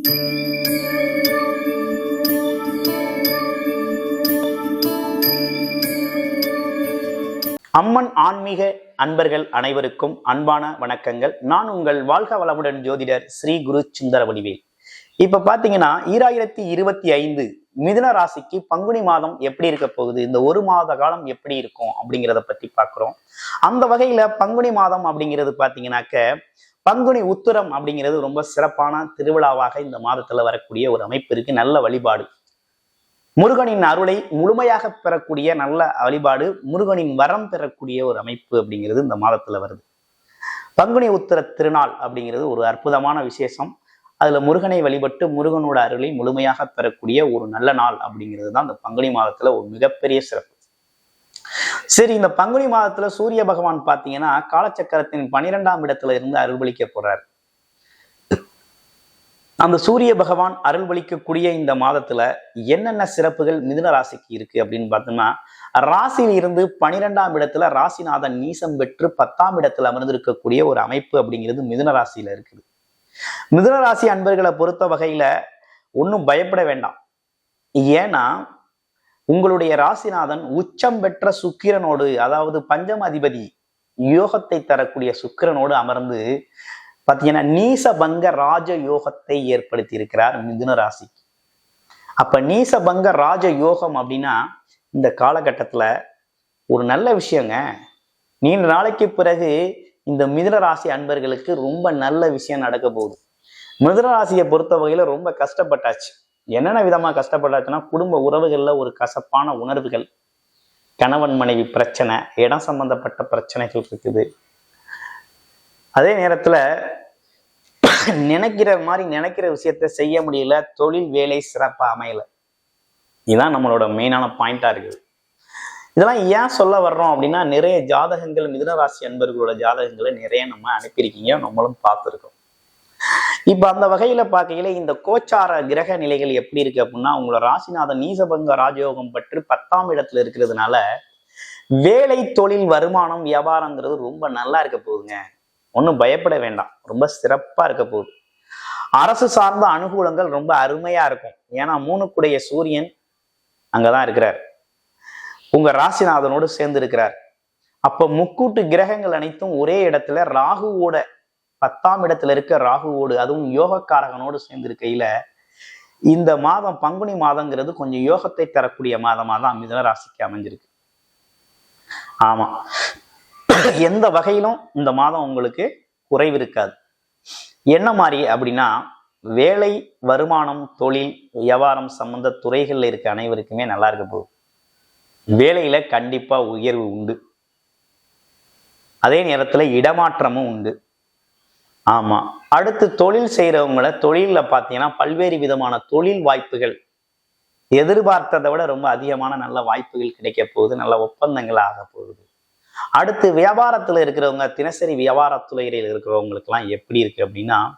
அம்மன் ஆன்மீக அன்பர்கள் அனைவருக்கும் அன்பான வணக்கங்கள். நான் உங்கள் வாழ்க வளமுடன் ஜோதிடர் ஸ்ரீ குரு சுந்தர வடிவேல். இப்ப பாத்தீங்கன்னா ஈராயிரத்தி இருபத்தி ஐந்து மிதுன ராசிக்கு பங்குனி மாதம் எப்படி இருக்க போகுது? இந்த ஒரு மாத காலம் எப்படி இருக்கும் அப்படிங்கிறத பத்தி பார்க்கிறோம் அந்த வகையில பங்குனி மாதம் அப்படிங்கிறது பாத்தீங்கன்னாக்க பங்குனி உத்திரம் அப்படிங்கிறது ரொம்ப சிறப்பான திருவிழாவாக இந்த மாதத்துல வரக்கூடிய ஒரு அமைப்பு இருக்கு. நல்ல வழிபாடு. முருகனின் அருளை முழுமையாக பெறக்கூடிய நல்ல வழிபாடு முருகனின் வரம் பெறக்கூடிய ஒரு அமைப்பு அப்படிங்கிறது இந்த மாதத்துல வருது. பங்குனி உத்திர திருநாள் அப்படிங்கிறது ஒரு அற்புதமான விசேஷம். அதுல முருகனை வழிபட்டு முருகனோட அருளை முழுமையாக பெறக்கூடிய ஒரு நல்ல நாள் அப்படிங்கிறது தான் இந்த பங்குனி மாதத்துல ஒரு மிகப்பெரிய சிறப்பு. சரி இந்த பங்குனி மாதத்துல சூரிய பகவான் பார்த்தீங்கன்னா காலச்சக்கரத்தின் பனிரெண்டாம் இடத்துல இருந்து அருள்பளிக்க போறார். அந்த சூரிய பகவான் அருள்பளிக்கக்கூடிய இந்த மாதத்துல என்னென்ன சிறப்புகள் மிதுன ராசிக்கு இருக்கு அப்படின்னு பார்த்தோம்னா ராசியில் இருந்து பனிரெண்டாம் இடத்துல ராசிநாதன் நீசம் பெற்று பத்தாம் இடத்துல அமர்ந்திருக்கக்கூடிய ஒரு அமைப்பு அப்படிங்கிறது மிதுன ராசியில இருக்குது. மிதுன ராசி அன்பர்களை பொறுத்த வகையில ஒன்றும் பயப்பட வேண்டாம். ஏன்னா உங்களுடைய ராசிநாதன் உச்சம் பெற்ற சுக்கிரனோடு அதாவது பஞ்சம அதிபதி யோகத்தை தரக்கூடிய சுக்கிரனோடு அமர்ந்து பார்த்தீங்கன்னா நீசபங்க ராஜ யோகத்தை ஏற்படுத்தி இருக்கிறார் மிதுன ராசிக்கு. அப்ப நீசபங்க ராஜ யோகம் அப்படின்னா இந்த காலகட்டத்துல ஒரு நல்ல விஷயங்க. நீண்ட நாளைக்கு பிறகு இந்த மிதுன ராசி அன்பர்களுக்கு ரொம்ப நல்ல விஷயம் நடக்க போகுது. மிதுன ராசியை பொறுத்த வகையில ரொம்ப கஷ்டப்பட்டாச்சு. என்னென்ன விதமா கஷ்டப்படுறாச்சுன்னா குடும்ப உறவுகள்ல ஒரு கசப்பான உணர்வுகள். கணவன் மனைவி பிரச்சனை இடம் சம்பந்தப்பட்ட பிரச்சனைகள் இருக்குது. அதே நேரத்துல நினைக்கிற மாதிரி நினைக்கிற விஷயத்த செய்ய முடியல தொழில் வேலை சிறப்பா அமையல. இதுதான் நம்மளோட மெயினான பாயிண்டாக இருக்குது. இதெல்லாம் ஏன் சொல்ல வர்றோம் அப்படின்னா நிறைய ஜாதகங்கள் மிதுனராசி அன்பர்களோட ஜாதகங்களை நிறைய நம்ம அனுப்பியிருக்கீங்க நம்மளும் பார்த்துருக்கோம். இப்ப அந்த வகையில பார்க்கையில இந்த கோச்சார கிரக நிலைகள் எப்படி இருக்கு அப்படின்னா உங்களோட ராசிநாதன் நீசபங்க ராஜயோகம் பற்றி பத்தாம் இடத்துல இருக்கிறதுனால வேலை தொழில் வருமானம் வியாபாரங்கிறது ரொம்ப நல்லா இருக்க போகுதுங்க. ஒன்றும் பயப்பட வேண்டாம். ரொம்ப சிறப்பா இருக்க போகுது. அரசு சார்ந்த அனுகூலங்கள் ரொம்ப அருமையா இருக்கும். ஏன்னா மூணுக்குடைய சூரியன் அங்கதான் இருக்கிறார். உங்க ராசிநாதனோடு சேர்ந்து இருக்கிறார். அப்ப முக்கூட்டு கிரகங்கள் அனைத்தும் ஒரே இடத்துல ராகுவோட பத்தாம் இடத்துல இருக்க ராகுவோடு அதுவும் யோகக்காரகனோடு சேர்ந்திருக்கையில இந்த மாதம் பங்குனி மாதங்கிறது கொஞ்சம் யோகத்தை தரக்கூடிய மாதமா தான் மிதன ராசிக்கு அமைஞ்சிருக்கு. ஆமா. எந்த வகையிலும் இந்த மாதம் உங்களுக்கு குறைவு இருக்காது. என்ன மாதிரி அப்படின்னா வேலை வருமானம் தொழில் வியாபாரம் சம்பந்த துறைகள்ல இருக்க அனைவருக்குமே நல்லா இருக்க போகுது. வேலையில கண்டிப்பா உயர்வு உண்டு. அதே நேரத்துல இடமாற்றமும் உண்டு. ஆமா. அடுத்து தொழில் செய்யறவங்கள தொழில பார்த்தீங்கன்னா பல்வேறு விதமான தொழில் வாய்ப்புகள். எதிர்பார்த்ததை விட ரொம்ப அதிகமான நல்ல வாய்ப்புகள் கிடைக்க போகுது நல்ல ஒப்பந்தங்கள் ஆக போகுது. அடுத்து வியாபாரத்துல இருக்கிறவங்க தினசரி வியாபாரத்துறையில் இருக்கிறவங்களுக்கெல்லாம் எப்படி இருக்கு அப்படின்னா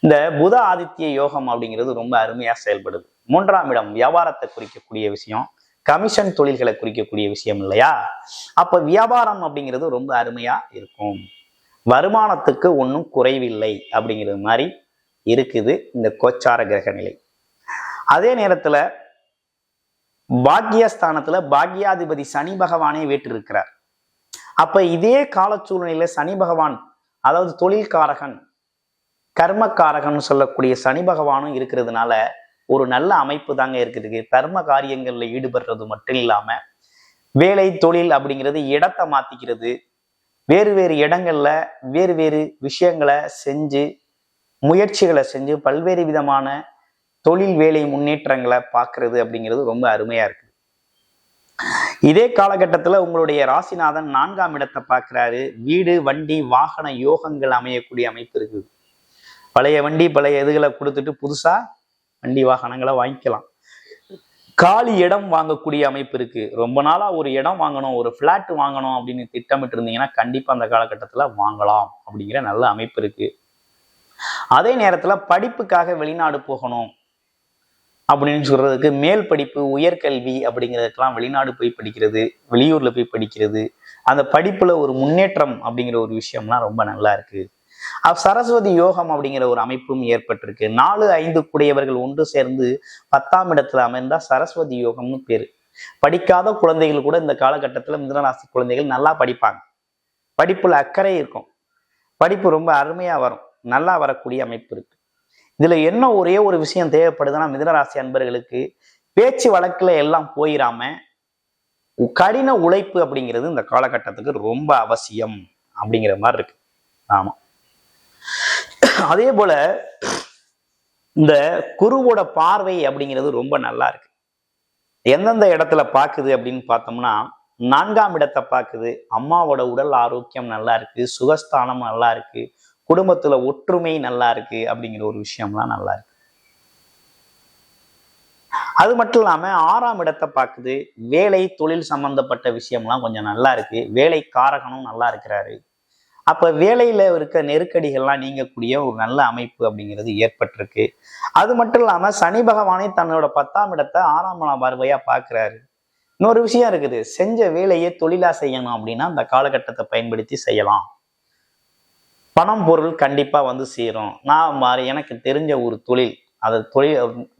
இந்த புத ஆதித்ய யோகம் அப்படிங்கிறது ரொம்ப அருமையா செயல்படுது. மூன்றாம் இடம் வியாபாரத்தை குறிக்கக்கூடிய விஷயம். கமிஷன் தொழில்களை குறிக்கக்கூடிய விஷயம் இல்லையா? அப்ப வியாபாரம் அப்படிங்கிறது ரொம்ப அருமையா இருக்கும். வருமானத்துக்கு ஒன்றும் குறைவில்லை அப்படிங்கிறது மாதிரி இருக்குது இந்த கோச்சார கிரக நிலை. அதே நேரத்தில் பாக்யஸ்தானத்தில் பாக்யாதிபதி சனி பகவானே வீற்றிருக்கிறார். அப்ப இதே கால சூழ்நிலையில சனி பகவான் அதாவது தொழில்காரகன் கர்மக்காரகன் சொல்லக்கூடிய சனி பகவானும் இருக்கிறதுனால ஒரு நல்ல அமைப்பு தாங்க இருக்குது கர்ம காரியங்கள்ல ஈடுபடுறது மட்டும் இல்லாம வேலை தொழில் அப்படிங்கிறது இடத்தை மாத்திக்கிறது வேறு வேறு இடங்கள்ல வேறு வேறு விஷயங்களை செஞ்சு முயற்சிகளை செஞ்சு பல்வேறு விதமான தொழில் வேலை முன்னேற்றங்களை பார்க்கறது அப்படிங்கிறது ரொம்ப அருமையா இருக்கு. இதே காலகட்டத்தில் உங்களுடைய ராசிநாதன் நான்காம் இடத்தை பார்க்குறாரு. வீடு வண்டி வாகன யோகங்கள் அமையக்கூடிய அமைப்பு இருக்குது. பழைய வண்டி பழைய இதுகளை கொடுத்துட்டு புதுசாக வண்டி வாகனங்களை வாங்கிக்கலாம். காலி இடம் வாங்கக்கூடிய அமைப்பு இருக்கு. ரொம்ப நாளா ஒரு இடம் வாங்கணும் ஒரு பிளாட் வாங்கணும் அப்படின்னு திட்டமிட்டு இருந்தீங்கன்னா கண்டிப்பா அந்த காலகட்டத்துல வாங்கலாம் அப்படிங்கிற நல்ல அமைப்பு இருக்கு. அதே நேரத்துல படிப்புக்காக வெளிநாடு போகணும் அப்படின்னு சொல்றதுக்கு மேல் படிப்பு உயர்கல்வி அப்படிங்கிறதுக்கெல்லாம் வெளிநாடு போய் படிக்கிறது வெளியூர்ல போய் படிக்கிறது அந்த படிப்புல ஒரு முன்னேற்றம் அப்படிங்கிற ஒரு விஷயம்லாம் ரொம்ப நல்லா இருக்கு. சரஸ்வதி யோகம் அப்படிங்கிற ஒரு அமைப்பும் ஏற்பட்டிருக்கு. நாலு ஐந்து கூடியவர்கள் ஒன்று சேர்ந்து பத்தாம் இடத்துல அமைந்தா சரஸ்வதி யோகம்னு பேரு. படிக்காத குழந்தைகள் கூட இந்த காலகட்டத்துல மிதனராசி குழந்தைகள் நல்லா படிப்பாங்க. படிப்புல அக்கறை இருக்கும். படிப்பு ரொம்ப அருமையா வரும். நல்லா வரக்கூடிய அமைப்பு இருக்கு. இதுல என்ன ஒரே ஒரு விஷயம் தேவைப்படுதுன்னா மிதனராசி அன்பர்களுக்கு பேச்சு வழக்குல எல்லாம் போயிடாம கடின உழைப்பு அப்படிங்கிறது இந்த காலகட்டத்துக்கு ரொம்ப அவசியம் அப்படிங்கிற மாதிரி இருக்கு. ஆமா. அதே போல இந்த குருவோட பார்வை அப்படிங்கிறது ரொம்ப நல்லா இருக்கு. எந்தெந்த இடத்துல பார்க்குது அப்படின்னு பார்த்தோம்னா நான்காம் இடத்தை பார்க்குது. அம்மாவோட உடல் ஆரோக்கியம் நல்லா இருக்கு. சுகஸ்தானம் நல்லா இருக்கு. குடும்பத்துல ஒற்றுமை நல்லா இருக்கு அப்படிங்கிற ஒரு விஷயம்லாம் நல்லா இருக்கு. அது மட்டும் இல்லாம ஆறாம் இடத்தை பார்க்குது. வேலை தொழில் சம்பந்தப்பட்ட விஷயம்லாம் கொஞ்சம் நல்லா இருக்கு. வேலை காரகனும் நல்லா இருக்கிறாரு. அப்போ வேலையில் இருக்க நெருக்கடிகள்லாம் நீங்கக்கூடிய ஒரு நல்ல அமைப்பு அப்படிங்கிறது ஏற்பட்டிருக்கு. அது மட்டும் இல்லாமல் சனி பகவானே தன்னோட பத்தாம் இடத்தை ஆறாம் பார்வையாக பார்க்குறாரு இன்னொரு விஷயம் இருக்குது. செஞ்ச வேலையை தொழிலாக செய்யணும் அப்படின்னா அந்த காலகட்டத்தை பயன்படுத்தி செய்யலாம். பணம் பொருள் கண்டிப்பாக வந்து சேரும். நான் மாறி எனக்கு தெரிஞ்ச ஒரு தொழில் அதை தொழில்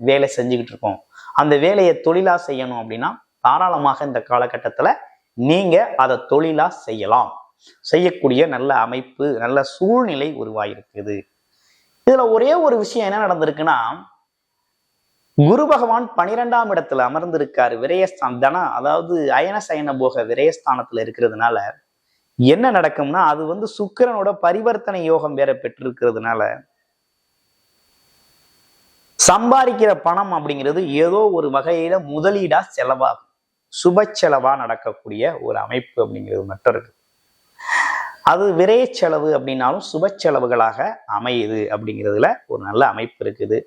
வேலை செஞ்சுக்கிட்டு இருக்கோம். அந்த வேலையை தொழிலாக செய்யணும் அப்படின்னா தாராளமாக இந்த காலகட்டத்தில் நீங்கள் அதை தொழிலாக செய்யலாம். செய்யக்கூடிய நல்ல அமைப்பு நல்ல சூழ்நிலை உருவாயிருக்குது இதுல ஒரே ஒரு விஷயம் என்ன நடந்திருக்குன்னா குரு பகவான் பனிரெண்டாம் இடத்துல அமர்ந்திருக்காரு விரயஸ்தான் தனா அதாவது அயன சயன போக விரயஸ்தானத்துல இருக்கிறதுனால என்ன நடக்கும்னா அது வந்து சுக்கிரனோட பரிவர்த்தனை யோகம் வேற பெற்றிருக்கிறதுனால சம்பாதிக்கிற பணம் அப்படிங்கிறது ஏதோ ஒரு வகையில முதலீடா செலவாகும். சுப செலவா நடக்கக்கூடிய ஒரு அமைப்பு அப்படிங்கிறது மட்டும் இருக்கு. அது விரைய செலவு அப்படின்னாலும் சுப செலவுகளாக அமையுது அப்படிங்கிறதுல ஒரு நல்ல அமைப்பு இருக்குது.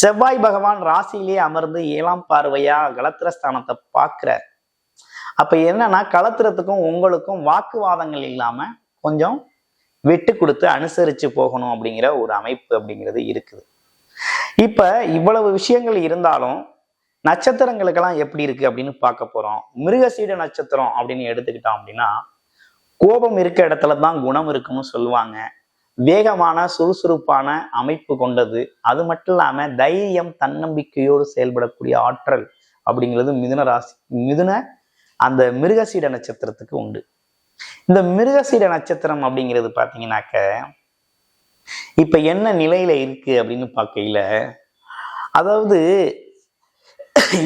செவ்வாய் பகவான் ராசியிலேயே அமர்ந்து ஏழாம் பார்வையா கலத்திரஸ்தானத்தை பார்க்கிறார். அப்ப என்னன்னா கலத்திரத்துக்கும் உங்களுக்கும் வாக்குவாதங்கள் இல்லாம கொஞ்சம் விட்டு கொடுத்து அனுசரிச்சு போகணும் அப்படிங்கிற ஒரு அமைப்பு அப்படிங்கிறது இருக்குது. இப்ப இவ்வளவு விஷயங்கள் இருந்தாலும் நட்சத்திரங்களுக்கெல்லாம் எப்படி இருக்கு அப்படின்னு பார்க்க போறோம். மிருகசீட நட்சத்திரம் அப்படின்னு எடுத்துக்கிட்டோம் அப்படின்னா கோபம் இருக்க இடத்துல தான் குணம் இருக்குன்னு சொல்லுவாங்க. வேகமான சுறுசுறுப்பான அமைப்பு கொண்டது. அது மட்டும் இல்லாம தைரியம் தன்னம்பிக்கையோடு செயல்படக்கூடிய ஆற்றல் அப்படிங்கிறது மிதுன ராசி மிதுன அந்த மிருகசீட நட்சத்திரத்துக்கு உண்டு. இந்த மிருகசீட நட்சத்திரம் அப்படிங்கிறது பாத்தீங்கன்னாக்க இப்ப என்ன நிலையில இருக்கு அப்படின்னு பார்க்கையில அதாவது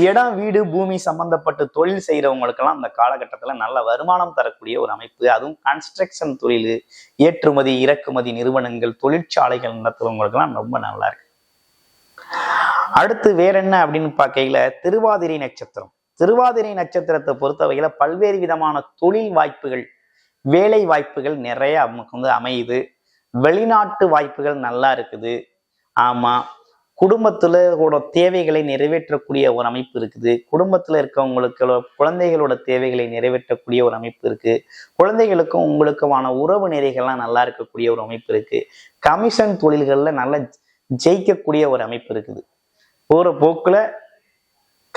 இடம் வீடு பூமி சம்பந்தப்பட்ட தொழில் செய்கிறவங்களுக்கெல்லாம் அந்த காலகட்டத்துல நல்ல வருமானம் தரக்கூடிய ஒரு அமைப்பு. அதுவும் கன்ஸ்ட்ரக்ஷன் தொழில் ஏற்றுமதி இறக்குமதி நிறுவனங்கள் தொழிற்சாலைகள் நடத்துறவங்களுக்கெல்லாம் ரொம்ப நல்லா இருக்கு. அடுத்து வேற என்ன அப்படின்னு பார்க்கையில திருவாதிரை நட்சத்திரம். திருவாதிரை நட்சத்திரத்தை பொறுத்தவகையில பல்வேறு விதமான தொழில் வாய்ப்புகள் வேலை வாய்ப்புகள் நிறைய நமக்கு வந்து அமையுது. வெளிநாட்டு வாய்ப்புகள் நல்லா இருக்குது. ஆமா குடும்பத்துல தேவைகளை நிறைவேற்றக்கூடிய ஒரு அமைப்பு இருக்குது. குடும்பத்துல இருக்கவங்களுக்கு குழந்தைகளோட தேவைகளை நிறைவேற்றக்கூடிய ஒரு அமைப்பு இருக்கு. குழந்தைகளுக்கும் உங்களுக்குமான உறவு நெறிகள்லாம் நல்லா இருக்கக்கூடிய ஒரு அமைப்பு இருக்கு. கமிஷன் தொழில்கள்ல நல்லா ஜெயிக்கக்கூடிய ஒரு அமைப்பு இருக்குது. போற போக்குல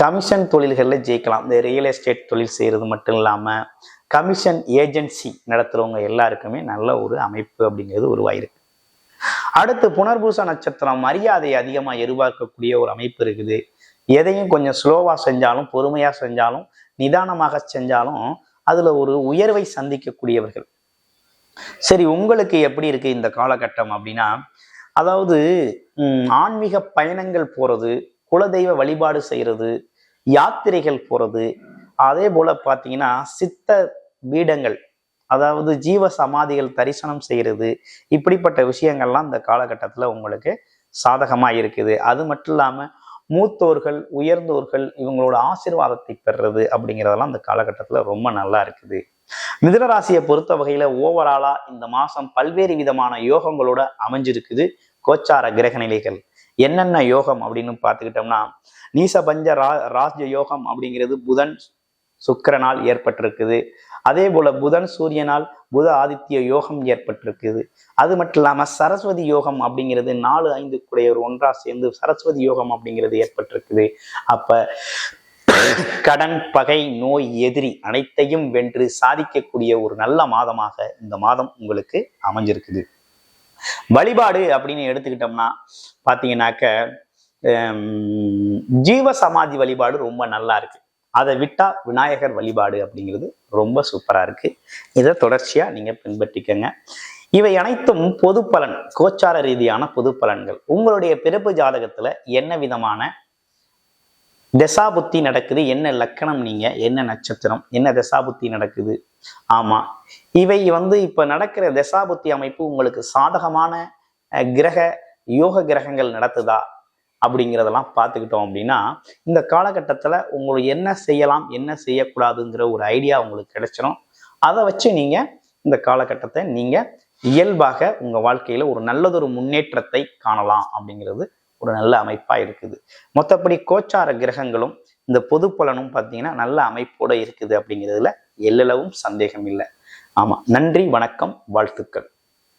கமிஷன் தொழில்களில் ஜெயிக்கலாம். இந்த ரியல் எஸ்டேட் தொழில் செய்கிறது மட்டும் இல்லாமல் கமிஷன் ஏஜென்சி நடத்துகிறவங்க எல்லாருக்குமே நல்ல ஒரு அமைப்பு அப்படிங்கிறது உருவாயிருக்கு. அடுத்து புனர்பூச நட்சத்திரம் மரியாதை அதிகமாக எதிர்பார்க்கக்கூடிய ஒரு அமைப்பு இருக்குது. எதையும் கொஞ்சம் ஸ்லோவாக செஞ்சாலும் பொறுமையாக செஞ்சாலும் நிதானமாக செஞ்சாலும் அதில் ஒரு உயர்வை சந்திக்கக்கூடியவர்கள். சரி உங்களுக்கு எப்படி இருக்கு இந்த காலகட்டம் அப்படின்னா அதாவது ஆன்மீக பயணங்கள் போகிறது குலதெய்வ வழிபாடு செய்கிறது யாத்திரைகள் போகிறது அதே போல் பார்த்தீங்கன்னா சித்த பீடங்கள் அதாவது ஜீவ சமாதிகள் தரிசனம் செய்யறது இப்படிப்பட்ட விஷயங்கள்லாம் இந்த காலகட்டத்தில் உங்களுக்கு சாதகமாக இருக்குது. அது மட்டும் இல்லாமல் மூத்தோர்கள் உயர்ந்தோர்கள் இவங்களோட ஆசிர்வாதத்தை பெறுறது அப்படிங்கிறதெல்லாம் இந்த காலகட்டத்தில் ரொம்ப நல்லா இருக்குது. மிதனராசியை பொறுத்த வகையில் ஓவராலாக இந்த மாதம் பல்வேறு விதமான யோகங்களோட அமைஞ்சிருக்குது. கோச்சார கிரக நிலைகள். என்னென்ன யோகம் அப்படின்னு பார்த்துக்கிட்டோம்னா நீசபஞ்ச ரா ராஜ யோகம் அப்படிங்கிறது புதன் சுக்கரனால் ஏற்பட்டிருக்குது. அதே போல புதன் சூரியனால் புத ஆதித்ய யோகம் ஏற்பட்டிருக்குது. அது மட்டும் இல்லாமல் சரஸ்வதி யோகம் அப்படிங்கிறது நாலு ஐந்து குடையவர் ஒன்றா சேர்ந்து சரஸ்வதி யோகம் அப்படிங்கிறது ஏற்பட்டிருக்குது. அப்ப கடன் பகை நோய் எதிரி அனைத்தையும் வென்று சாதிக்கக்கூடிய ஒரு நல்ல மாதமாக இந்த மாதம் உங்களுக்கு அமைஞ்சிருக்குது. வழிபாடு அப்படின்னு எடுத்துக்கிட்டோம்னா பார்த்தீங்கன்னாக்க ஜீவ சமாதி வழிபாடு ரொம்ப நல்லா இருக்கு. அதை விட்டா விநாயகர் வழிபாடு அப்படிங்கிறது ரொம்ப சூப்பரா இருக்கு. இதை தொடர்ச்சியா நீங்க பின்பற்றிக்கங்க. இவை அனைத்தும் பொது பலன் கோச்சார ரீதியான பொது பலன்கள். உங்களுடைய பிறப்பு ஜாதகத்துல என்ன விதமான தசாபுத்தி நடக்குது என்ன லக்கணம் நீங்க என்ன நட்சத்திரம் என்ன தசாபுத்தி நடக்குது? ஆமா. இவை வந்து இப்ப நடக்கிற தசாபுத்தி அமைப்பு உங்களுக்கு சாதகமான கிரக யோக கிரகங்கள் நடத்துதா? அப்படிங்கிறதெல்லாம் பார்த்துக்கிட்டோம் அப்படின்னா இந்த காலகட்டத்தில் உங்களுக்கு என்ன செய்யலாம் என்ன செய்யக்கூடாதுங்கிற ஒரு ஐடியா உங்களுக்கு கிடைச்சிரும். அதை வச்சு நீங்கள் இந்த காலகட்டத்தை நீங்கள் இயல்பாக உங்கள் வாழ்க்கையில் ஒரு நல்லதொரு முன்னேற்றத்தை காணலாம் அப்படிங்கிறது ஒரு நல்ல அமைப்பாக இருக்குது. மொத்தப்படி கோச்சார கிரகங்களும் இந்த பொது பலனும் பார்த்தீங்கன்னா நல்ல அமைப்போடு இருக்குது அப்படிங்கிறதுல எல்லளவும் சந்தேகம் இல்லை. ஆமாம் நன்றி வணக்கம் வாழ்த்துக்கள்.